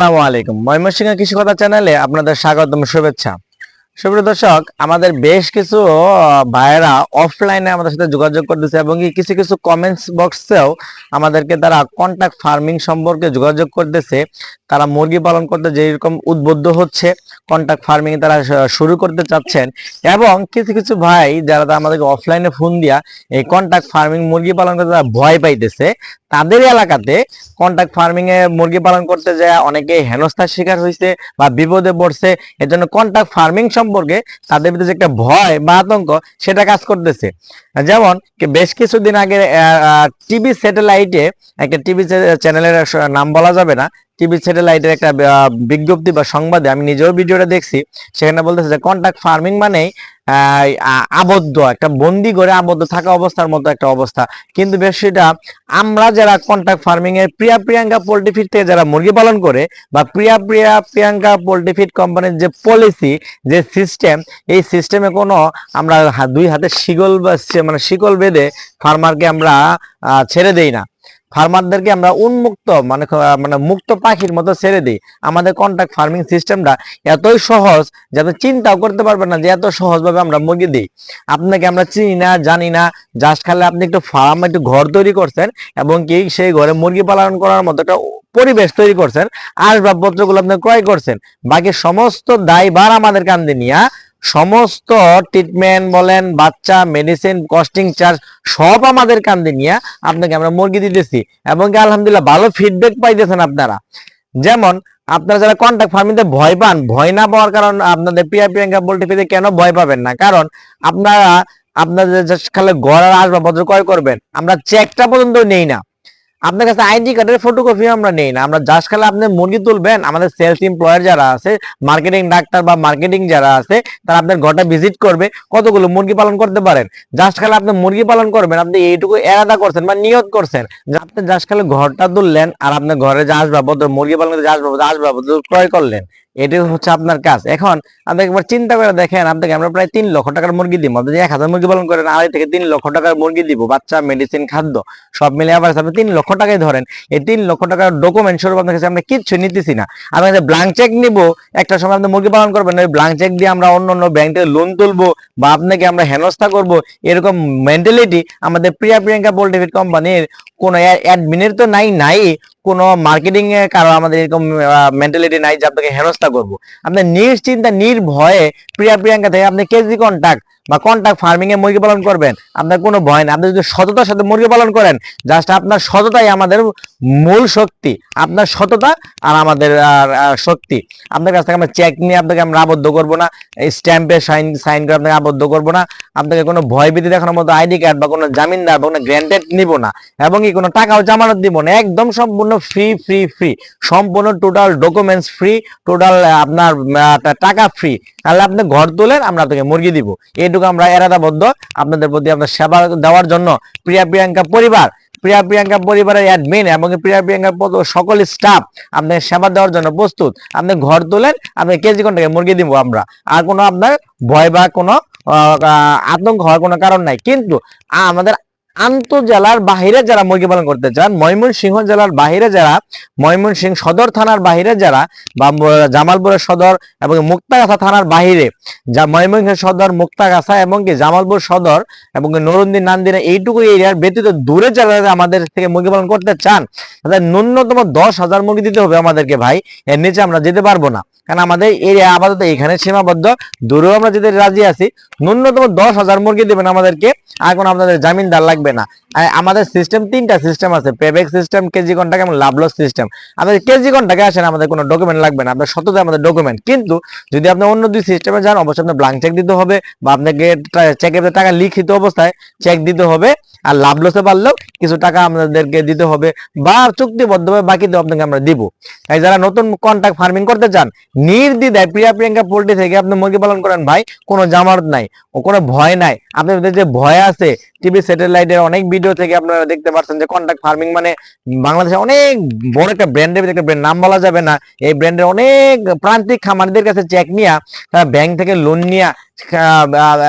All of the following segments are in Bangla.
আসসালামু আলাইকুম। ময়মনসিংহ কৃষি কথা চ্যানেলে আপনাদের স্বাগতম, শুভেচ্ছা। সুপ্রিয় দর্শক, আমাদের বেশ কিছু ভাইয়েরা অফলাইনে আমাদের সাথে যোগাযোগ করতেছে এবং কিছু কিছু কমেন্টস বক্সেও আমাদেরকে তারা কন্টাক্ট ফার্মিং সম্পর্কে যোগাযোগ করতেছে। তারা মুরগি পালন করতে যেরকম উদ্বুদ্ধ হচ্ছে কন্টাক্ট ফার্মিং তারা শুরু করতে চাচ্ছেন। এবং কিছু কিছু ভাই যারা আমাদেরকে অফলাইনে ফোন দিয়া এই কন্টাক্ট ফার্মিং মুরগি পালন করতে তারা ভয় পাইতেছে। তাদের এলাকাতে কন্টাক্ট ফার্মিং এ মুরগি পালন করতে যায়, অনেকে হেনস্থার শিকার হয়েছে বা বিপদে পড়ছে। এর জন্য কন্টাক্ট ফার্মিং সম্পর্কে তাদের ভিতরে যে একটা ভয় বা আতঙ্ক, সেটা কাজ করতেছে। যেমন বেশ কিছুদিন আগে টিভি স্যাটেলাইটে একটা টিভি চ্যানেলের নাম বলা যাবে না টিভি স্যাটেলাইটের একটা বিজ্ঞপ্তি বা সংবাদে আমি নিজেও ভিডিওটা দেখছি। সেখানে বলতেছে যে কন্টাক্ট ফার্মিং আহ, আবদ্ধ একটা বন্দি করে আবদ্ধ থাকা অবস্থার মতো একটা অবস্থা। কিন্তু বেশ সেটা আমরা যারা কন্টাক্ট ফার্মিং এর প্রিয়া প্রিয়াঙ্কা পোল্ট্রি ফিড থেকে যারা মুরগি পালন করে বা প্রিয়া প্রিয়া প্রিয়াঙ্কা পোল্ট্রি ফিড কোম্পানির যে পলিসি যে সিস্টেম এই সিস্টেমে কোনো আমরা দুই হাতে শিকল বা মানে শিকল বেঁধে ফার্মারকে আমরা ছেড়ে দেই না। ফার্মারদেরকে আমরা উন্মুক্ত মানে মানে মুক্ত পাখির মতো ছেড়ে দিই। আমাদের কন্ট্রাক্ট ফার্মিং সিস্টেমটা এতই সহজ যাতে চিন্তাও করতে পারবেন না যে এত সহজভাবে আমরা মুরগি দিই। আপনাকে আমরা চিনি না, জানি না জাস্ট খালে আপনি একটু ফার্ম একটু ঘর তৈরি করছেন এবং কি সেই ঘরে মুরগি পালন করার মতো একটা পরিবেশ তৈরি করছেন। আসবাবপত্রগুলো আপনি ক্রয় করছেন। বাকি সমস্ত দায়ভার আমাদের কান্দে নিয়ে সমস্ত ট্রিটমেন্ট বলেন, বাচ্চা মেডিসিন কস্টিং চার্জ সব আমাদের কান্দে নিয়ে আপনাকে আমরা মুরগি দিতেছি। এবং আলহামদুলিল্লাহ ভালো ফিডব্যাক পাইতেছেন আপনারা। যেমন, আপনারা যারা কন্ট্যাক্ট ফার্মিংতে ভয় পান, ভয় না পাওয়ার কারণ আপনাদের প্রিয়া প্রিয়াঙ্কা পোল্ট্রি কেন ভয় পাবেন না? কারণ আপনারা, আপনাদের খালি আর আসবাবপত্র ক্রয় করবেন, আমরা চেকটা পর্যন্ত নেই না। আপনার কাছে আইডি কার্ডের ফটোকপি আমরা নেই না। আমরা জাস্ট খালি আপনি মুরগি তুলবেন, আমাদের সেলস এমপ্লয়ার যারা আছে মার্কেটিং ডাক্তার বা মার্কেটিং যারা আছে, তারা আপনার ঘরটা ভিজিট করবে, কতগুলো মুরগি পালন করতে পারেন? জাস্ট খালি আপনি মুরগি পালন করবেন, আপনি এইটুকু এরাদা করছেন বা নিয়ত করছেন, যে আপনি জাস্ট খালি ঘরটা তুললেন আর আপনার ঘরে যে আসবাবপত্র, মুরগি পালন করতে আসবাবপত্র আসবাবপত্র ক্রয় করলেন। এটাই হচ্ছে আপনার কাজ। এখন আপনি একবার চিন্তা করে দেখেন, আপনাকে আমরা প্রায় তিন লক্ষ টাকার মুরগি দিব। আপনি এক হাজার মুরগি পালন করেন, আড়াই থেকে তিন লক্ষ টাকার মুরগি দিব। বাচ্চা মেডিসিন খাদ্য, সব মিলে আবার আপনি তিন লক্ষ টাকাই ধরেন। এই তিন লক্ষ টাকার ডকুমেন্ট স্বরূপ আপনার কাছে আমরা কিচ্ছু নিতেছি না। আমি যে ব্লাঙ্ক চেক নিব, একটা সময় আপনি মুরগি পালন করবেন, ওই ব্লাঙ্ক চেক দিয়ে আমরা অন্য অন্য ব্যাংক থেকে লোন তুলবো বা আপনাকে আমরা হেনস্থা করব। এরকম মেন্টালিটি আমাদের প্রিয়া প্রিয়াঙ্কা পোল্ট্রি কোম্পানির কোন অ্যাডমিনের তো নাই নাই কোনো মার্কেটিং এর কারও আমাদের এরকম মেন্টালিটি নাই যে আপনাকে হেনস্থা করব। আপনার নিশ্চিন্তা, নির্ভয়ে প্রিয়া প্রিয়াঙ্কা থেকে আপনি কেজি কন্টাক্ট বা কন্টাক্ট ফার্মিং এ মুরগি পালন করবেন, আপনার কোনো ভয় না আপনি যদি সততার সাথে মুরগি পালন করেন জাস্ট আপনার সততাই আমাদের মূল শক্তি। আপনার সততা আর আমাদের শক্তি। আপনার কাছ থেকে আমরা চেক নিয়ে আপনাকে আমরা আবদ্ধ করব না। এই স্ট্যাম্পে সাইন সাইন করে আপনাকে আবদ্ধ করব না। আপনাকে কোনো ভয় ভীতি দেখানোর মতো আইডি কার্ড বা কোনো জামিনদার বা কোনো গ্র্যান্টেড নিব না। এবং কি কোনো টাকাও জামানত দিব না। একদম সম্পূর্ণ ফ্রি ফ্রি ফ্রি সম্পূর্ণ টোটাল ডকুমেন্টস ফ্রি টোটাল আপনার টাকা ফ্রি তাহলে আপনি ঘর তোলেন, আমরা আপনাকে মুরগি দিব। এইটুকু আমরা এরাদাবদ্ধ। আপনাদের প্রতি আমরা সেবা দেওয়ার জন্য প্রিয়া প্রিয়াঙ্কা পরিবার, প্রিয়া প্রিয়াঙ্কা পরিবারের অ্যাডমিন এবং প্রিয়া প্রিয়াঙ্কার সকল স্টাফ আপনাকে সেবা দেওয়ার জন্য প্রস্তুত। আপনি ঘর তোলেন, আপনি কেজি কোনটাকে মুরগি দিব আমরা। আর কোনো আপনার ভয় বা কোনো আতঙ্ক হওয়ার কোনো কারণ নাই। কিন্তু আমাদের আন্তজেলার বাহিরে যারা মুরগি পালন করতে চান, ময়মনসিংহ জেলার বাহিরে যারা, ময়মনসিংহ সদর থানার বাহিরে যারা, বা জামালপুরের সদর এবং মুক্তাগাছা থানার বাহিরে, যা ময়মনসিংহ সদর, মুক্তাগাছা এবং কি জামালপুর সদর এবং নরুন্দিন নান্দিনা এইটুকু এরিয়ার ব্যতীত দূরে যারা আমাদের থেকে মুরগি পালন করতে চান, তাদের ন্যূনতম দশ হাজার মুরগি দিতে হবে আমাদেরকে ভাই, এর নিচে আমরা যেতে পারব না। কারণ আমাদের এরিয়া আপাতত এখানে সীমাবদ্ধ। দূরেও আমরা যেতে রাজি আছি, ন্যূনতম দশ হাজার মুরগি দেবেন আমাদেরকে, আর কোনো আপনাদের জামিনদার লাগবে না। আমাদের সিস্টেম তিনটা সিস্টেম আছে পেবেক সিস্টেম কেজি কন্টাকে এবং লাভলস সিস্টেম আমাদের কেজি কন্টাকে আসেন, আমাদের কোনো ডকুমেন্ট লাগবে না, আপনার সততা আমাদের ডকুমেন্ট কিন্তু যদি আপনি অন্য দুই সিস্টেমে যান, অবশ্যই আপনার ব্লাঙ্ক চেক দিতে হবে বা আপনাকে চেকের টাকা লিখিত অবস্থায় চেক দিতে হবে। আর লাভলসে পারলেও কিছু টাকা আমাদেরকে দিতে হবে বা চুক্তিবদ্ধভাবে বাকি বাকিতে আপনাকে আমরা দিব। তাই যারা নতুন কন্টাক্ট ফার্মিং করতে চান নির্দ্বিধায় প্রিয়া প্রিয়াঙ্কা পোল্ট্রি থেকে আপনি মুরগি পালন করেন ভাই কোনো জামানত নাই ও কোনো ভয় নাই। আপনাদের যে ভয় আছে টিভি স্যাটেলাইটের অনেক ভিডিও থেকে আপনারা দেখতে পাচ্ছেন যে কন্টাক্ট ফার্মিং মানে বাংলাদেশে অনেক বড় একটা ব্র্যান্ডের একটা brand, নাম বলা যাবে না। এই ব্র্যান্ডের অনেক প্রান্তিক খামারিদের কাছে চেক নিয়া তারা ব্যাংক থেকে লোন নিয়া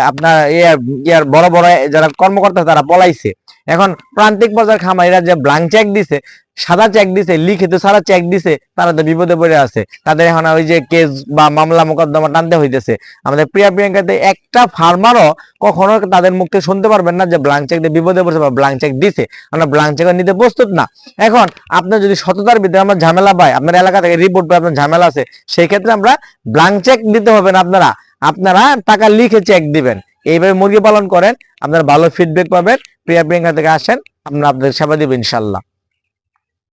আপনার ইয়ার ইয়ার বড় বড় যারা কর্মকর্তা তারা পলাইছে। এখন প্রান্তিক বাজার খামারিরা যে ব্লাঙ্ক চেক দিছে সাদা চেক দিছে, লিখিত সারা চেক দিছে, তারা তো বিপদে পড়ে আছে। তাদের এখন ওই যে কেস বা মামলা মোকদ্দমা টানতে হইতেছে। আমাদের প্রিয়া প্রিয়াঙ্কাতে একটা ফার্মারও কখনো তাদের মুখ শুনতে পারবেন না যে ব্লাঙ্ক চেক দিয়ে বিপদে পড়ছে বা ব্লাঙ্ক চেক দিছে। আমরা ব্লাঙ্ক চেক নিতে প্রস্তুত না। এখন আপনার যদি সততার ভিতরে আমরা ঝামেলা পাই, আপনার এলাকা থেকে রিপোর্ট পাই আপনার ঝামেলা আছে সেই ক্ষেত্রে আমরা ব্লাঙ্ক চেক দিতে হবে না আপনারা। আপনারা টাকা লিখে চেক দিবেন। এইভাবে মুরগি পালন করেন, আপনারা ভালো ফিডব্যাক পাবেন। প্রিয়া প্রিয়াঙ্কা থেকে আসেন, আমরা আপনাদের সেবা দিব ইনশাল্লাহ।